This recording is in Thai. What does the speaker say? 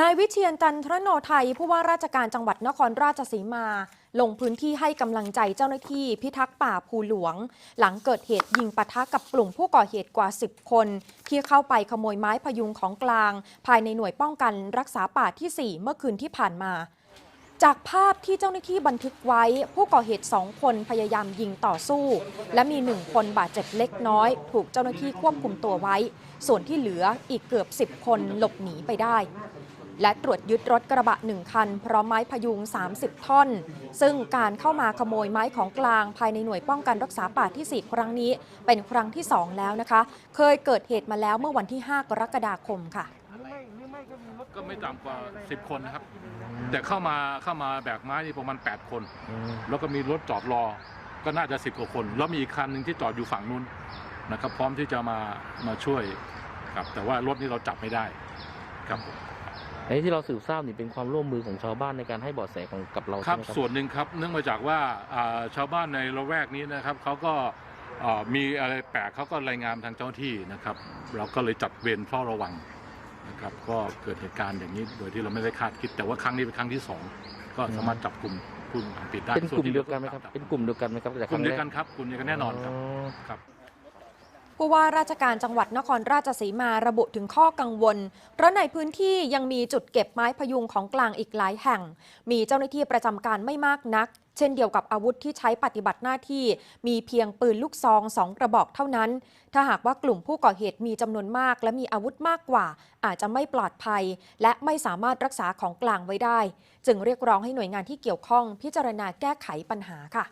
นายวิเชียนจันทรโนไทยผู้ว่าราชการจังหวัดนครราชสีมา ลงพื้นที่ให้กำลังใจเจ้าหน้าที่พิทักษ์ป่าภูหลวง หลังเกิดเหตุยิงปะทะกับกลุ่มผู้ก่อเหตุกว่า 10 คน ที่เข้าไปขโมยไม้พยุงของกลาง ภายในหน่วยป้องกันรักษาป่าที่ 4 เมื่อคืนที่ผ่านมา จากภาพที่เจ้าหน้าที่บันทึกไว้ ผู้ก่อเหตุสองคนพยายามยิงต่อสู้ และมีหนึ่งคนบาดเจ็บเล็กน้อย ถูกเจ้าหน้าที่ควบคุมตัวไว้ ส่วนที่เหลืออีกเกือบ 10 คนหลบหนีไปได้ และตรวจยึดรถกระบะหนึ่งคัน พร้อมไม้พยุง 30 ท่อน ซึ่งการเข้ามาขโมยไม้ของกลาง ภายในหน่วยป้องกันรักษาป่าที่ 4 ครั้งนี้ เป็นครั้งที่ 2 แล้วนะคะ เคยเกิดเหตุมาแล้วเมื่อวันที่ 5 กรกฎาคมค่ะ ก็ไม่ต่ำกว่า 10 คนนะครับ แต่เข้ามาเข้ามาแบกไม้นี่ประมาณ 8 คน แล้วก็มีรถจอดรอ ก็น่าจะ 10 กว่าคน แล้วมีอีกคันหนึ่งที่จอดอยู่ฝั่งนู้นนะครับ พร้อมที่จะมามาช่วยครับแต่ว่ารถนี้เราจับไม่ได้ครับผม ไอ้ที่เราสืบทราบนี่เป็นความร่วมมือของชาวบ้านในการให้เบาะแสของกับเราคใช่รับไหมครับส่วนหนึ่งครับเนื่องมาจากว่าอ่าชาวบ้านในละแวกนี้นะครับเขาก็อ่ามีอะไรแปลกเขาก็รายงานทางเจ้าหน้าที่นะครับ เราก็เลยจัดเวรเฝ้าระวังนะครับ ก็เกิดเหตุการณ์อย่างนี้โดยที่เราไม่ได้คาดคิด แต่ว่าครั้งนี้เป็นครั้งที่สองก็สามารถจับกลุ่มผู้ทำผิดได้เป็นกลุ่มส่ที่เดียวกันไหมครับจัเป็นกลุ่มเดียวกันไหมครับจากกคลุ่รั้มงเดีแรยวกกันครับกลุ่มเดียวกันแน่นอนครับ อ๋อ ครับ ผู้ว่าราชการจังหวัดนครราชสีมาระบุถึงข้อกังวล เพราะในพื้นที่ยังมีจุดเก็บไม้พยุงของกลางอีกหลายแห่ง มีเจ้าหน้าที่ประจำการไม่มากนัก เช่นเดียวกับอาวุธที่ใช้ปฏิบัติหน้าที่ มีเพียงปืนลูกซองสองกระบอกเท่านั้น ถ้าหากว่ากลุ่มผู้ก่อเหตุมีจำนวนมาก และมีอาวุธมากกว่า อาจจะไม่ปลอดภัย และไม่สามารถรักษาของกลางไว้ได้ จึงเรียกร้องให้หน่วยงานที่เกี่ยวข้อง พิจารณาแก้ไขปัญหาค่ะ